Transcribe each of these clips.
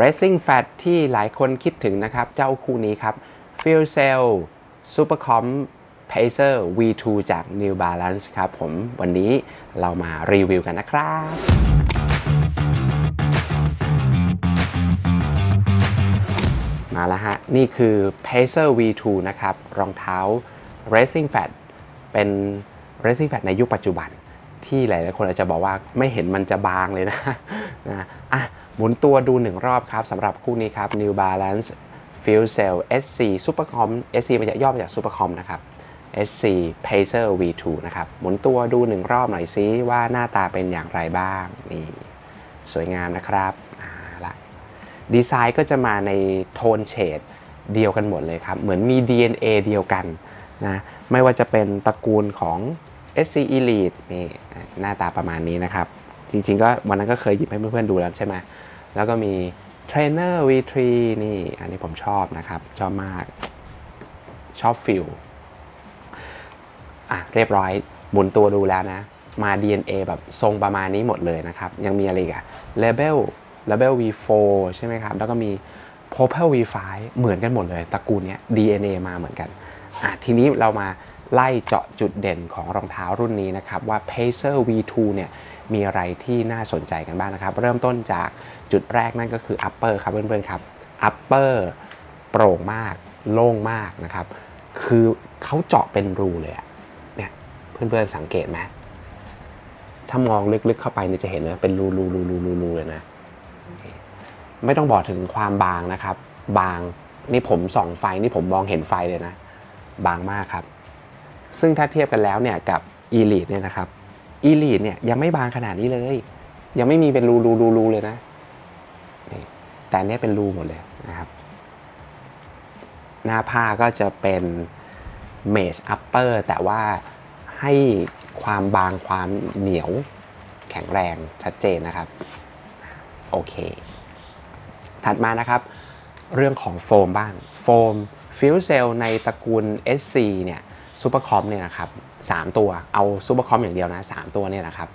Racing Fat ที่หลายคนคิดถึงนะครับ เจ้าคู่นี้ครับ f u e l Cell Supercom Pacer V2 จาก New Balance ครับผมวันนี้เรามารีวิวกันนะครับมาแล้วฮะ นี่คือ Pacer V2 นะครับ รองเท้า Racing Fat เป็น Racing Fat ในยุคปัจจุบัน ที่หลายๆคนอาจจะบอกว่าไม่เห็นมันจะบางเลยนะนะอะหมุนตัวดูหนึ่งรอบครับสำหรับคู่นี้ครับ New Balance Fuel Cell SC Supercom SC มาจากย่อมาจาก Supercom นะครับ SC Pacer V2 นะครับ หมุนตัวดูหนึ่งรอบหน่อยซิว่าหน้าตาเป็นอย่างไรบ้าง นี่สวยงามนะครับอ่าละดีไซน์ก็จะมาในโทนเฉดเดียวกันหมดเลยครับ เหมือนมี DNA เดียวกันนะ ไม่ว่าจะเป็นตระกูลของ SC Elite นี่หน้าตาประมาณนี้นะครับ จริงๆก็วันนั้นก็เคยหยิบให้เพื่อนๆดูแล้วใช่ไหมแล้วก็มี Trainer V3 นี่อันนี้ผมชอบนะครับ ชอบมาก ชอบฟิลอะเรียบร้อยหมุนตัวดูแล้วนะ มา DNA แบบทรงประมาณนี้หมดเลยนะครับ ยังมีอะไรอีกอะ Label Label V4 ใช่ไหมครับ แล้วก็มี Propel V5 เหมือนกันหมดเลยตระกูลนี้ DNA มาเหมือนกันอะทีนี้เรามา ไล่เจาะจุดเด่นของรองเท้ารุ่นนี้นะครับ ว่า Pacer V2 เนี่ยมีอะไรที่น่าสนใจกันบ้างนะครับ เริ่มต้นจากจุดแรกนั่นก็คือ upper ครับเพื่อนๆครับ upper โปร่งมาก โล่งมากนะครับ คือเขาเจาะเป็นรูเลยอะเนี่ยเพื่อนๆสังเกตไหมถ้ามองลึกๆเข้าไปเนี่ยจะเห็นว่าเป็นรูรูรูรูรูรูเลยนะ ไม่ต้องบอกถึงความบางนะครับ บางนี่ผมส่องไฟนี่ผมมองเห็นไฟเลยนะ บางมากครับ ซึ่งถ้าเทียบกันแล้วเนี่ยกับ Elite เนี่ยนะครับ Elite เนี่ยยังไม่บางขนาดนี้เลย ยังไม่มีเป็นรูรูรูรูเลยนะแต่นเนี้ยเป็นรูหมดเลยนะครับ หน้าผ้าก็จะเป็นเมชอัปเปอร์แต่ว่าให้ความบางความเหนียวแข็งแรงชัดเจนนะครับ โอเค ถัดมานะครับ เรื่องของโฟมบ้าง โฟมฟิวเซลในตระกูล SC เนี่ย ซูเปอร์คอมเนี่ยนะครับ3ตัวเอาซูเปอร์คอมอย่างเดียวนะ 3 ตัวเนี่ยนะครับ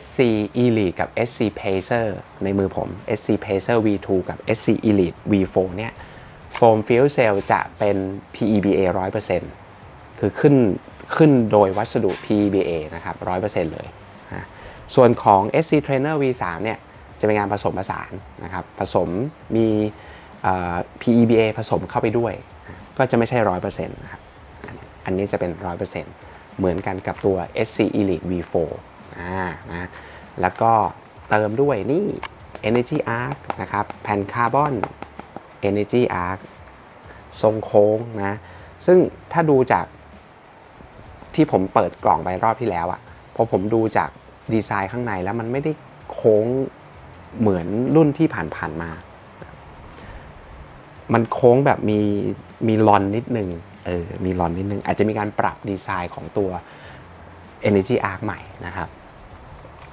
SC Elite กับ SC Pacer ในมือผม SC Pacer V2 กับ SC Elite V4 เนี่ยโฟมฟิวเซลจะเป็น PEBA 100%คือขึ้นขึ้นโดยวัสดุ PEBA นะครับ 100%เลยนะส่วนของ SC Trainer V3 เนี่ยจะเป็นงานผสมผสานนะครับ ผสมมีเอ่อ PEBA ผสมเข้าไปด้วย ก็จะไม่ใช่ 100%นะครับ อันนนี้จะเป็น 100%เหมือนกันกับตัว SC Elite V4 อ่านะแล้วก็เติมด้วยนี่ Energy Arc นะครับแผ่นคาร์บอน Energy Arc ทรงโค้งนะ ซึ่งถ้าดูจากที่ผมเปิดกล่องไปรอบที่แล้วอะพอผมดูจากดีไซน์ข้างในแล้วมันไม่ได้โค้งเหมือนรุ่นที่ผ่านๆมา มันโค้งแบบมีมีลอนนิดนึง เออมีลอนนิดนึง อาจจะมีการปรับดีไซน์ของตัว Energy Arc ใหม่นะครับ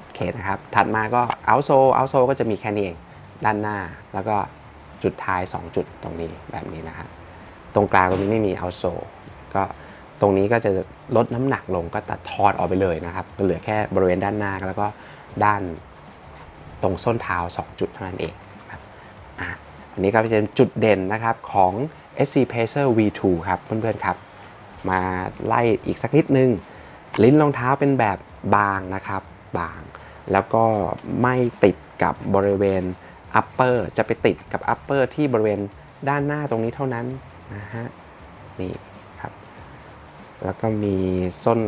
โอเคนะครับ ถัดมาก็ outsole outsole ก็จะมีแค่นี้เองด้านหน้า แล้วก็จุดท้าย 2 จุดตรงนี้แบบนี้นะครับตรงกลางตรงนี้ไม่มี outsole ก็ตรงนี้ก็จะลดน้ำหนักลงก็ตัดทอดออกไปเลยนะครับก็เหลือแค่บริเวณด้านหน้าแล้วก็ด้านตรงส้นเท้า 2 จุดเท่านั้นเองครับอะอันนี้ก็จะเป็นจุดเด่นนะครับของ SC Pacer V2 ครับเพื่อนๆครับ มาไล่อีกสักนิดนึง ลิ้นรองเท้าเป็นแบบบางนะครับบาง แล้วก็ไม่ติดกับบริเวณ upper จะไปติดกับ upper ที่บริเวณด้านหน้าตรงนี้เท่านั้นนะฮะนี่ครับ แล้วก็มีส้น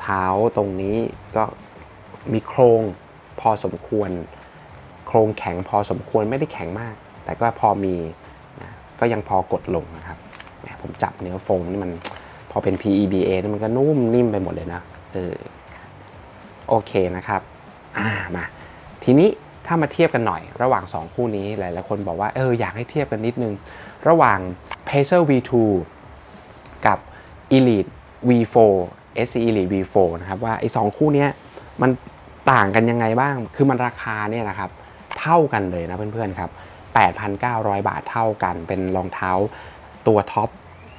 เท้าตรงนี้ก็มีโครงพอสมควร โครงแข็งพอสมควรไม่ได้แข็งมาก แต่ก็พอมี ก็ยังพอกดลงนะครับแหมผมจับเนื้อโฟมนี่มันพอเป็น PEBA นี่มันก็นุ่มนิ่มไปหมดเลยนะเออโอเคนะครับอ่ามาทีนี้ถ้ามาเทียบกันหน่อย ระหว่าง 2 คู่นี้หลายๆคนบอกว่าเอออยากให้เทียบกันนิดนึง ระหว่าง Pacer V2 กับ Elite V4 SC Elite V4 นะครับว่าไอ้สองคู่นี้มันต่างกันยังไงบ้าง คือมันราคาเนี่ยนะครับ เท่ากันเลยนะเพื่อนๆครับ 8,900 บาทเท่ากัน เป็นรองเท้าตัวท็อป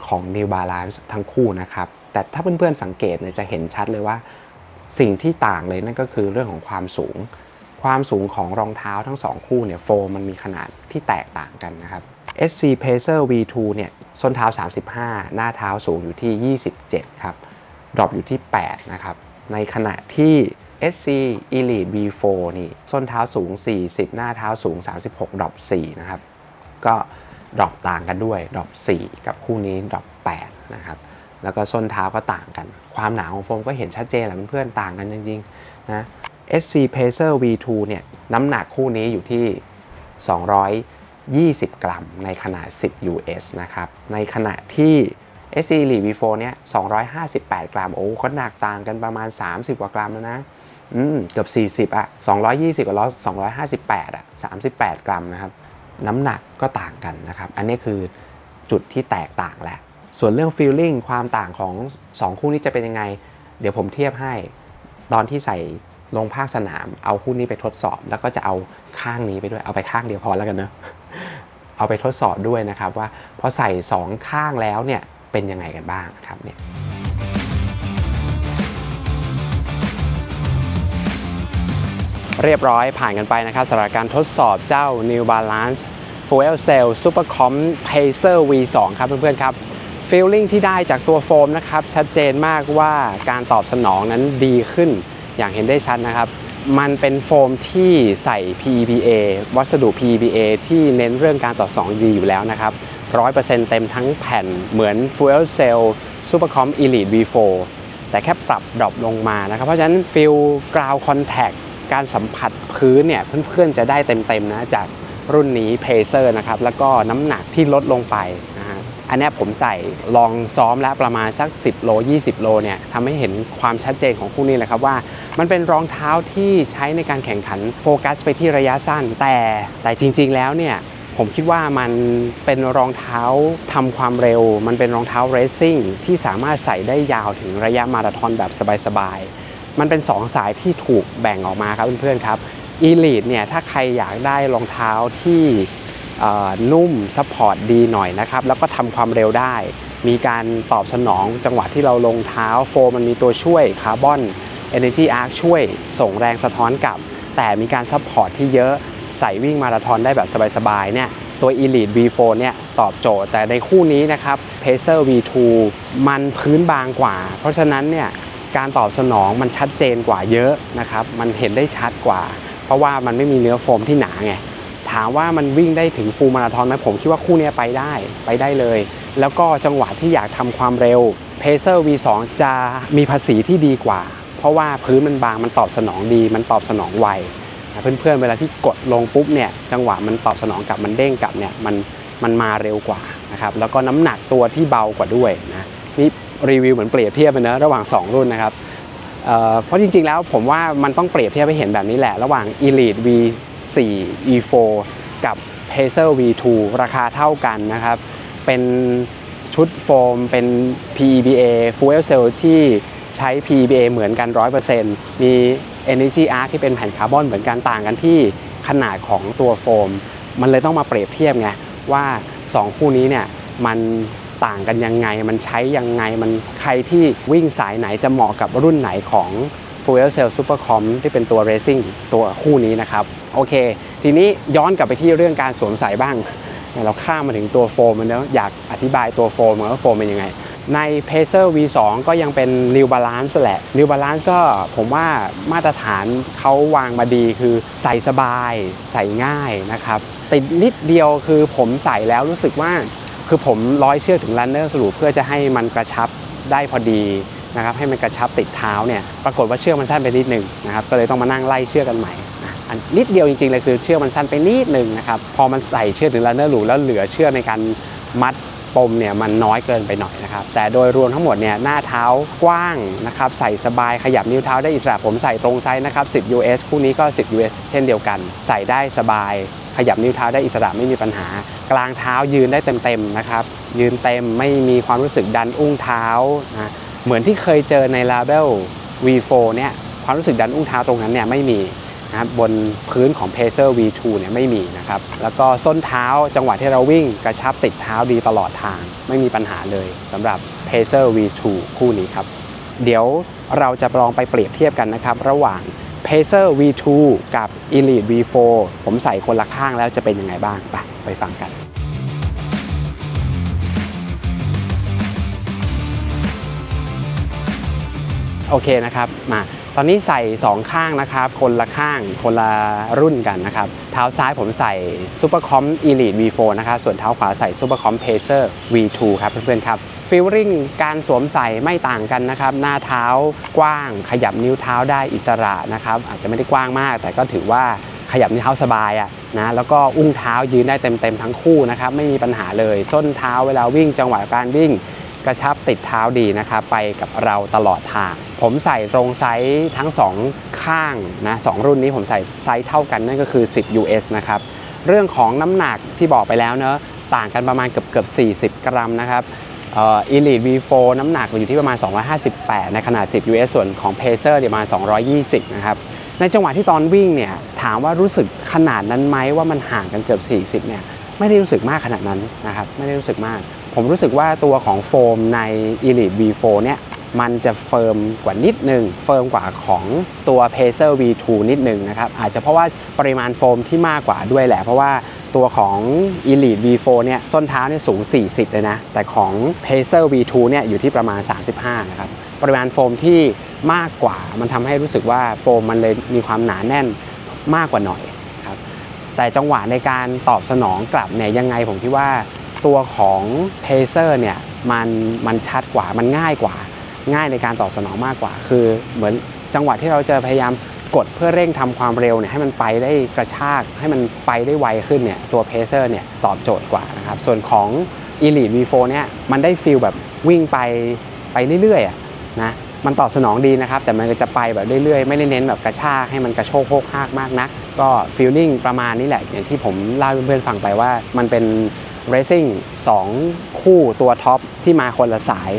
ของ New Balance ทั้งคู่นะครับ แต่ถ้าเพื่อนๆสังเกตเนี่ยจะเห็นชัดเลยว่า สิ่งที่ต่างเลยนั่นก็คือเรื่องของความสูง ความสูงของรองเท้าทั้งสองคู่เนี่ยโฟมมันมีขนาดที่แตกต่างกันนะครับ SC Pacer V2 เนี่ยส้นเท้า 35 หน้าเท้าสูงอยู่ที่ 27 ครับ ดรอปอยู่ที่ 8 นะครับ ในขณะที่ SC Elite V4 นี่ส้นเท้าสูง 40 หน้าเท้าสูง 36ดรอป4นะครับ ก็ดรอปต่างกันด้วยดรอป4 กับคู่นี้ดรอป8นะครับ แล้วก็ส้นเท้าก็ต่างกัน ความหนาของโฟมก็เห็นชัดเจนแหละเพื่อนๆต่างกันจริงๆนะ SC Pacer V2 เนี่ยน้ำหนักคู่นี้อยู่ที่ 220 กรัม ในขนาด 10 US นะครับ ในขณะที่ SC Elite V4 เนี่ย258 กรัม โอ้ก็หนักต่างกันประมาณ 30 กว่ากรัมแล้วนะ อืมเกือบ 40 อะ 220 กับ258 อะ 38 กรัมนะครับ น้ำหนักก็ต่างกันนะครับ อันนี้คือจุดที่แตกต่างแหละ ส่วนเรื่อง feeling ความต่างของ 2 คู่นี้จะเป็นยังไง เดี๋ยวผมเทียบให้ ตอนที่ใส่ลงภาคสนาม เอาคู่นี้ไปทดสอบ แล้วก็จะเอาข้างนี้ไปด้วย เอาไปข้างเดียวพอแล้วกันเนอะเอาไปทดสอบด้วยนะครับว่าพอใส่ 2 ข้างแล้วเนี่ยเป็นยังไงกันบ้างครับเนี่ย เรียบร้อยผ่านกันไปนะครับสำหรับการทดสอบเจ้า New Balance Fuel Cell Super Com Pacer V2 ครับเพื่อนๆครับ Feeling ที่ได้จากตัวโฟมนะครับชัดเจนมากว่าการตอบสนองนั้นดีขึ้นอย่างเห็นได้ชัดนะครับ มันเป็นโฟมที่ใส่ PEBA วัสดุ PEBA ที่เน้นเรื่องการตอบสนองดีอยู่แล้วนะครับ100%เต็มทั้งแผ่นเหมือน Fuel Cell Supercom Elite V4 แต่แค่ปรับดรอปลงมานะครับ เพราะฉะนั้นฟิลกราวคอนแทค การสัมผัสพื้นเนี่ยเพื่อนๆจะได้เต็มๆนะจากรุ่นนี้ Pacer นะครับแล้วก็น้ำหนักที่ลดลงไปนะฮะอันนี้ผมใส่ลองซ้อมแล้วประมาณสัก 10 โล 20 โลเนี่ยทำให้เห็นความชัดเจนของคู่นี้เลยครับว่า มันเป็นรองเท้าที่ใช้ในการแข่งขันโฟกัสไปที่ระยะสั้น แต่แต่จริง ๆ แล้วเนี่ยผมคิดว่ามันเป็นรองเท้าทำความเร็ว มันเป็นรองเท้าเรซซิ่งที่สามารถใส่ได้ยาวถึงระยะมาราธอนแบบสบายๆ มันเป็น 2 สายที่ถูกแบ่งออกมาครับเพื่อนๆครับ Elite เนี่ยถ้าใครอยากได้รองเท้าที่นุ่มซัพพอร์ตดีหน่อยนะครับแล้วก็ทำความเร็วได้ มีการตอบสนองจังหวะที่เราลงเท้าโฟมมันมีตัวช่วยคาร์บอน Energy Arc ช่วยส่งแรงสะท้อนกลับ แต่มีการซัพพอร์ตที่เยอะใส่วิ่งมาราธอนได้แบบสบายๆเนี่ยตัว Elite V4 เนี่ยตอบโจทย์แต่ในคู่นี้นะครับ Pacer V2 มันพื้นบางกว่า เพราะฉะนั้นเนี่ย การตอบสนองมันชัดเจนกว่าเยอะนะครับ มันเห็นได้ชัดกว่า เพราะว่ามันไม่มีเนื้อโฟมที่หนาไง ถามว่ามันวิ่งได้ถึงฟูลมาราธอนไหมผมคิดว่าคู่นี้ไปได้ไปได้เลย แล้วก็จังหวะที่อยากทำความเร็ว Pacer V2 จะมีภาษีที่ดีกว่า เพราะว่าพื้นมันบางมันตอบสนองดี มันตอบสนองไวนเพื่อนๆเวลาที่กดลงปุ๊บเนี่ยจังหวะมันตอบสนองกลับมันเด้งกลับเนี่ยมันมันมาเร็วกว่านะครับแล้วก็น้ำหนักตัวที่เบากว่าด้วยนะนี่ รีวิวเหมือนเปรียบเทียบไปนะระหว่าง 2 รุ่นนะครับเเพราะจริงๆแล้วผมว่ามันต้องเปรียบเทียบให้เห็นแบบนี้แหละ ระหว่าง Elite V4 E4 กับ Pacer V2 ราคาเท่ากันนะครับ เป็นชุดโฟมเป็น PEBA Fuel Cell ที่ใช้ PEBA เหมือนกัน 100%มี Energy Arc ที่เป็นแผ่นคาร์บอนเหมือนกันต่างกันที่ขนาดของตัวโฟม มันเลยต้องมาเปรียบเทียบไงว่า 2 คู่นี้เนี่ยมัน ต่างกันยังไง มันใช้ยังไงมันใครที่วิ่งสายไหนจะเหมาะกับรุ่นไหนของ Fuel Cell Supercom ที่เป็นตัว Racing ตัวคู่นี้นะครับ โอเค ทีนี้ย้อนกลับไปที่เรื่องการสวมใส่บ้าง เราข้ามมาถึงตัวโฟมมันแล้วอยากอธิบายตัวโฟมว่าโฟมเป็นยังไง ใน Pacer V2 ก็ยังเป็น New Balance แหละ New Balance ก็ผมว่ามาตรฐานเขาวางมาดีคือใส่สบาย ใส่ง่ายนะครับติดนิดเดียวคือผมใส่แล้วรู้สึกว่า คือผมร้อยเชือกถึง runner สรุปเพื่อจะให้มันกระชับได้พอดีนะครับให้มันกระชับติดเท้าเนี่ยปรากฏว่าเชือกมันสั้นไปนิดหนึ่งนะครับก็เลยต้องมานั่งไล่เชือกกันใหม่นะอันนิดเดียวจริงๆเลยคือเชือกมันสั้นไปนิดหนึ่งนะครับพอมันใส่เชือกถึง runner หลูแล้วเหลือเชือกในการมัดปมเนี่ยมันน้อยเกินไปหน่อยนะครับแต่โดยรวมทั้งหมดเนี่ยหน้าเท้ากว้างนะครับใส่สบายขยับนิ้วเท้าได้อิสระผมใส่ตรงไซส์นะครับ10 US คู่นี้ก็ 10 US เช่นเดียวกัน ใส่ได้สบาย ขยับนิ้วเท้าได้อิสระไม่มีปัญหา กลางเท้ายืนได้เต็มๆนะครับ ยืนเต็มไม่มีความรู้สึกดันอุ้งเท้านะเหมือนที่เคยเจอใน Label V4 เนี่ยความรู้สึกดันอุ้งเท้าตรงนั้นเนี่ยไม่มีนะครับบนพื้นของ Pacer V2 เนี่ยไม่มีนะครับ แล้วก็ส้นเท้าจังหวะที่เราวิ่งกระชับติดเท้าดีตลอดทาง ไม่มีปัญหาเลยสำหรับ Pacer V2 คู่นี้ครับ เดี๋ยวเราจะลองไปเปรียบเทียบกันนะครับ ระหว่าง Pacer V2 กับ Elite V4 ผมใส่คนละข้างแล้วจะเป็นยังไงบ้าง ไปไปฟังกันโอเคนะครับมาตอนนี้ใส่ 2 ข้างนะครับ คนละข้างคนละรุ่นกันนะครับ เท้าซ้ายผมใส่ Supercom Elite V4 นะครับ ส่วนเท้าขวาใส่ Supercom Pacer V2 ครับเพื่อนๆครับ ฟีลลิ่งการสวมใส่ไม่ต่างกันนะครับ หน้าเท้ากว้าง ขยับนิ้วเท้าได้อิสระนะครับ อาจจะไม่ได้กว้างมาก แต่ก็ถือว่าขยับนิ้วเท้าสบายอะนะแล้วก็อุ้งเท้ายืนได้เต็มๆทั้งคู่นะครับไม่มีปัญหาเลย ส้นเท้าเวลาวิ่งจังหวะการวิ่งกระชับติดเท้าดีนะครับไปกับเราตลอดทาง ผมใส่ตรงไซส์ทั้ง 2 ข้างนะสองรุ่นนี้ผมใส่ไซส์เท่ากันนั่นก็คือ 10 US นะครับเรื่องของน้ำหนักที่บอกไปแล้วเนอะต่างกันประมาณเกือบเกือบ40 กรัมนะครับ อ่อ Elite V4 น้ำหนักอยู่ที่ประมาณ 258 ในขนาด 10 US ส่วนของ Pacer เนี่ยประมาณ 220 นะครับ ในจังหวะที่ตอนวิ่งเนี่ยถามว่ารู้สึกขนาดนั้นไหมว่ามันห่างกันเกือบ 40 เนี่ยไม่ได้รู้สึกมากขนาดนั้นนะครับไม่ได้รู้สึกมาก ผมรู้สึกว่าตัวของโฟมใน Elite V4 เนี่ยมันจะเฟิร์มกว่านิดนึง เฟิร์มกว่าของตัว Pacer V2 นิดนึงนะครับอาจจะเพราะว่าปริมาณโฟมที่มากกว่าด้วยแหละ เพราะว่า ตัวของ Elite V4 เนี่ยส้นเท้าเนี่ยสูง 40 เลยนะ แต่ของ Pacer V2 เนี่ยอยู่ที่ประมาณ 35 นะครับ ปริมาณโฟมที่มากกว่ามันทำให้รู้สึกว่าโฟมมันเลยมีความหนาแน่นมากกว่าหน่อยครับ แต่จังหวะในการตอบสนองกลับเนี่ยยังไงผมคิดว่าตัวของ Pacer เนี่ยมันมันชัดกว่ามันง่ายกว่า ง่ายในการตอบสนองมากกว่า คือเหมือนจังหวะที่เราจะพยายาม กดเพื่อเร่งทำความเร็วเนี่ยให้มันไปได้กระชากให้มันไปได้ไวขึ้นเนี่ยตัว Pacer เนี่ยตอบโจทย์กว่านะครับส่วนของ Elite V4 เนี่ยมันได้ฟีลแบบวิ่งไปไปเรื่อยๆนะมันตอบสนองดีนะครับ แต่มันจะไปแบบเรื่อยๆ ไม่ได้เน้นแบบกระชากให้มันกระโชกโคกหากมากนัก ก็ฟีลลิ่งประมาณนี้แหละ อย่างที่ผมเล่าเพื่อนๆฟังไปว่ามันเป็น Racing 2คู่ตัวท็อปที่มาคนละสาย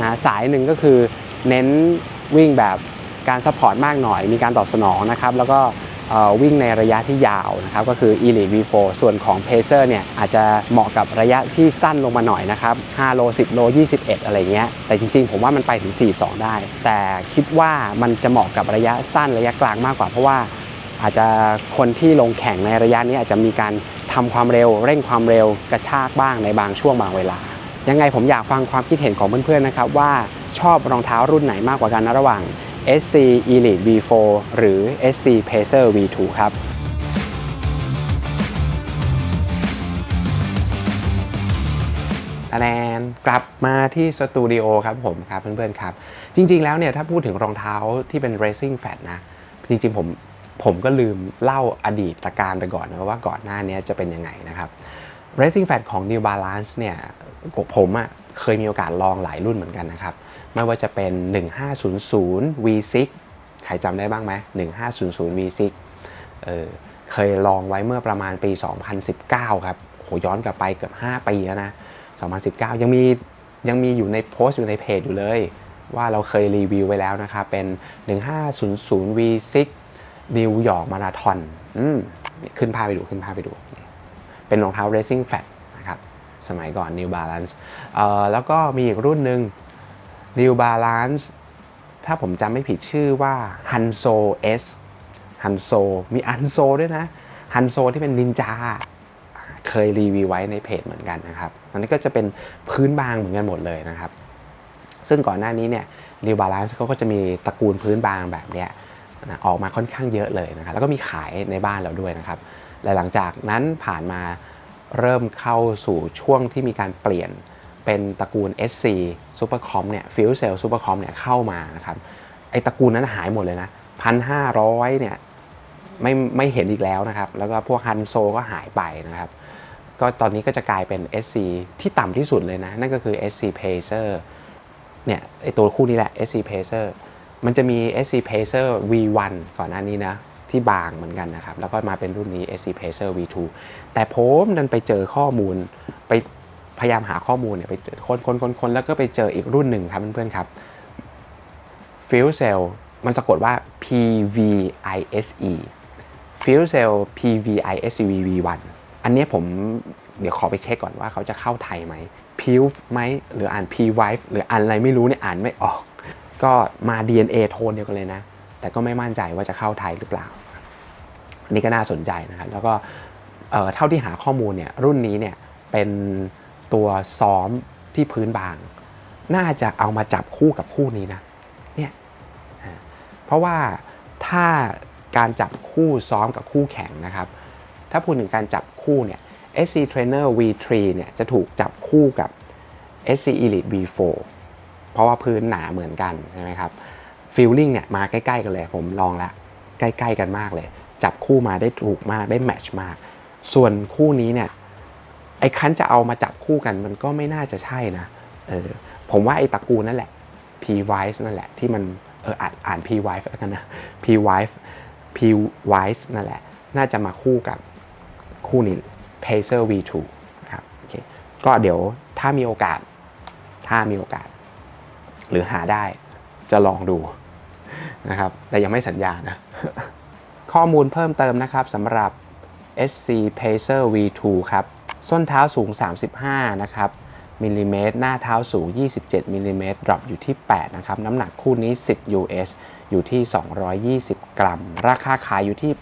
นะสายหนึ่งก็คือเน้นวิ่งแบบ การซัพพอร์ตมากหน่อย มีการตอบสนองนะครับ แล้วก็วิ่งในระยะที่ยาวนะครับ ก็คือ Elite V4 ส่วนของ Pacer เนี่ยอาจจะเหมาะกับระยะที่สั้นลงมาหน่อยนะครับ 5 โล 10 โล 21 อะไรเงี้ย แต่จริงๆ ผมว่ามันไปถึง 42 ได้ แต่คิดว่ามันจะเหมาะกับระยะสั้นระยะกลางมากกว่า เพราะว่าอาจจะคนที่ลงแข่งในระยะนี้อาจจะมีการทำความเร็ว เร่งความเร็วกระชากบ้างในบางช่วงบางเวลา ยังไงผมอยากฟังความคิดเห็นของเพื่อนๆนะครับว่าชอบรองเท้ารุ่นไหนมากกว่ากันนะระหว่าง SC Elite V4 หรือ SC Pacer V2 ครับคะแนนกลับมาที่สตูดิโอครับผมครับเพื่อนๆครับ จริงๆแล้วเนี่ยถ้าพูดถึงรองเท้าที่เป็น racing fat นะ จริงๆผมผมก็ลืมเล่าอดีตการไปก่อนนะว่าก่อนหน้านี้จะเป็นยังไงนะครับ racing fat ของ New Balance เนี่ยผมอะ่ะเคยมีโอกาสลองหลายรุ่นเหมือนกันนะครับ ไม่ว่าจะเป็น 1500 V6 ใครจำได้บ้างไหม1500 V6 เออเคยลองไว้เมื่อประมาณปี 2019 ครับโหย้อนกลับไปเกือบ 5 ปีแล้วนะ 2019 ยังมียังมีอยู่ในโพสต์อยู่ในเพจอยู่เลย ว่าเราเคยรีวิวไว้แล้วนะครับ เป็น 1500 V6 นิวยอร์กมาราธอนอืมขึ้นภาพไปดูขึ้นภาพไปดู เป็นรองเท้า Racing Fat นะครับ สมัยก่อน New Balance เอ่อแล้วก็มีอีกรุ่นหนึ่ง New Balance ถ้าผมจำไม่ผิดชื่อว่า Hanso S Hanso มี Hanso ด้วยนะ Hanso ที่เป็นนินจาเคยรีวิวไว้ในเพจเหมือนกันนะครับอันนี้ก็จะเป็นพื้นบางเหมือนกันหมดเลยนะครับ ซึ่งก่อนหน้านี้เนี่ย New Balance เขาก็จะมีตระกูลพื้นบางแบบเนี้ยนะออกมาค่อนข้างเยอะเลยนะครับแล้วก็มีขายในบ้านเราด้วยนะครับและหลังจากนั้นผ่านมาเริ่มเข้าสู่ช่วงที่มีการเปลี่ยน เป็นตระกูล SC Supercom เนี่ย Fuel Cell Supercom เนี่ยเข้ามานะครับ ไอตระกูลนั้นหายหมดเลยนะพันห้าร้อยเนี่ยไม่ไม่เห็นอีกแล้วนะครับ แล้วก็พวกฮันโซก็หายไปนะครับ ก็ตอนนี้ก็จะกลายเป็น SC ที่ต่ำที่สุดเลยนะ นั่นก็คือ SC Pacer เนี่ยไอตัวคู่นี้แหละ SC Pacer มันจะมี SC Pacer V1 ก่อนหน้านี้นะที่บางเหมือนกันนะครับ แล้วก็มาเป็นรุ่นนี้ SC Pacer V2 แต่ผมดันไปเจอข้อมูลไป พยายามหาข้อมูลเนี่ยไปเจอคนคนคนคนแล้วก็ไปเจออีกรุ่นหนึ่งครับเพื่อนๆครับ Fuel Cell มันสะกดว่า P V I S E Fuel Cell P V I S E V V1 อันนี้ผมเดี๋ยวขอไปเช็คก่อนว่าเขาจะเข้าไทยไหม p i v ไหมหรืออ่าน P Wife หรืออ่านอะไรไม่รู้เนี่ยอ่านไม่ออก ก็มา DNA โทนเดียวกันเลยนะ แต่ก็ไม่มั่นใจว่าจะเข้าไทยหรือเปล่า นี่ก็น่าสนใจนะครับ แล้วก็เท่าที่หาข้อมูลเนี่ยรุ่นนี้เนี่ยเป็น ตัวซ้อมที่พื้นบาง น่าจะเอามาจับคู่กับคู่นี้นะเนี่ยเพราะว่าถ้าการจับคู่ซ้อมกับคู่แข่งนะครับ ถ้าพูดถึงการจับคู่เนี่ย SC Trainer V3 เนี่ยจะถูกจับคู่กับ SC Elite V4 เพราะว่าพื้นหนาเหมือนกันใช่ไหมครับฟีลลิ่งเนี่ยมาใกล้ๆกันเลย ผมลองแล้วใกล้ๆกันมากเลย จับคู่มาได้ถูกมากได้แมทช์มาก ส่วนคู่นี้เนี่ย ไอ้คันจะเอามาจับคู่กันมันก็ไม่น่าจะใช่นะเออผมว่าไอ้ตระกูลนั่นแหละ P Wise นั่นแหละ ที่มันเอออ่านอ่าน P Wise แล้วกันนะ P Wise P Wise นั่นแหละ น่าจะมาคู่กับคู่นี้ Pacer V2 นะครับโอเคก็เดี๋ยวถ้ามีโอกาส ถ้ามีโอกาส หรือหาได้จะลองดูนะครับ แต่ยังไม่สัญญานะ ข้อมูลเพิ่มเติมนะครับสำหรับ SC Pacer V2 ครับ ส้นเท้าสูง 35 นะครับมิลลิเมตรหน้าเท้าสูง 27มิลลิเมตรดรอปอยู่ที่ 8 นะครับ น้ำหนักคู่นี้ 10 US อยู่ที่ 220 กรัม ราคาขายอยู่ที่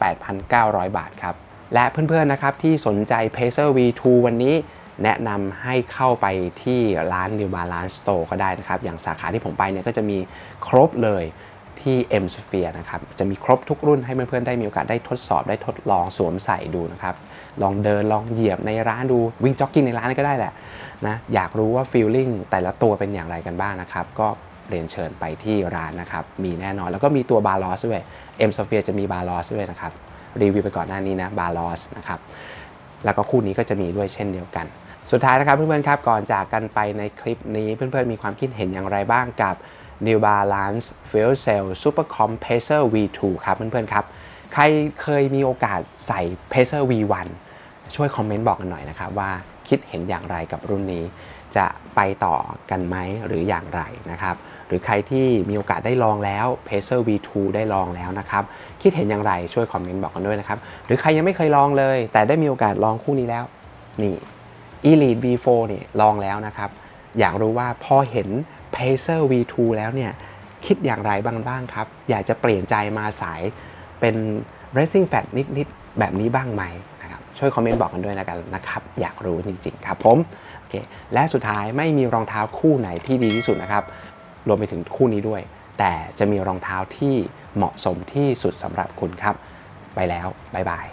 8,900 บาทครับ และเพื่อนๆ นะครับ ที่สนใจ Pacer V2 วันนี้แนะนำให้เข้าไปที่ร้าน New Balance Store ก็ได้นะครับ อย่างสาขาที่ผมไปเนี่ยก็จะมีครบเลยที่ M Sphere นะครับ จะมีครบทุกรุ่นให้เพื่อนๆ ได้มีโอกาสได้ทดสอบได้ทดลองสวมใส่ดูนะครับ ลองเดินลองเหยียบในร้านดูวิ่งจ็อกกิ้งในร้านก็ได้แหละนะอยากรู้ว่าฟีลลิ่งแต่ละตัวเป็นอย่างไรกันบ้างนะครับ ก็เรียนเชิญไปที่ร้านนะครับ มีแน่นอนแล้วก็มีตัวบาลอสด้วย M Sphere จะมีบาลอสด้วยนะครับ รีวิวไปก่อนหน้านี้นะบาลอสนะครับแล้วก็คู่นี้ก็จะมีด้วยเช่นเดียวกัน สุดท้ายนะครับเพื่อนๆครับก่อนจากกันไปในคลิปนี้เพื่อนๆมีความคิดเห็นอย่างไรบ้างกับ New Balance Fuel Cell Super Compressor V2 ครับเพื่อนๆครับ ใครเคยมีโอกาสใส่ Pacer V1 ช่วยคอมเมนต์บอกกันหน่อยนะครับว่าคิดเห็นอย่างไรกับรุ่นนี้ จะไปต่อกันไหมหรืออย่างไรนะครับหรือใครที่มีโอกาสได้ลองแล้ว Pacer V2 ได้ลองแล้วนะครับ คิดเห็นอย่างไรช่วยคอมเมนต์บอกกันด้วยนะครับ หรือใครยังไม่เคยลองเลย แต่ได้มีโอกาสลองคู่นี้แล้ว นี่ Elite V4 นี่ลองแล้วนะครับ อยากรู้ว่าพอเห็น Pacer V2 แล้วเนี่ย คิดอย่างไรบ้างบ้างครับ อยากจะเปลี่ยนใจมาสายเป็น Racing Fat นิด ๆ แบบนี้บ้างไหม ช่วยคอมเมนต์บอกกันด้วยนะกันนะครับ อยากรู้จริงๆครับผมโอเคและสุดท้ายไม่มีรองเท้าคู่ไหนที่ดีที่สุดนะครับ รวมไปถึงคู่นี้ด้วย แต่จะมีรองเท้าที่เหมาะสมที่สุดสำหรับคุณครับ ไปแล้ว บ๊ายบาย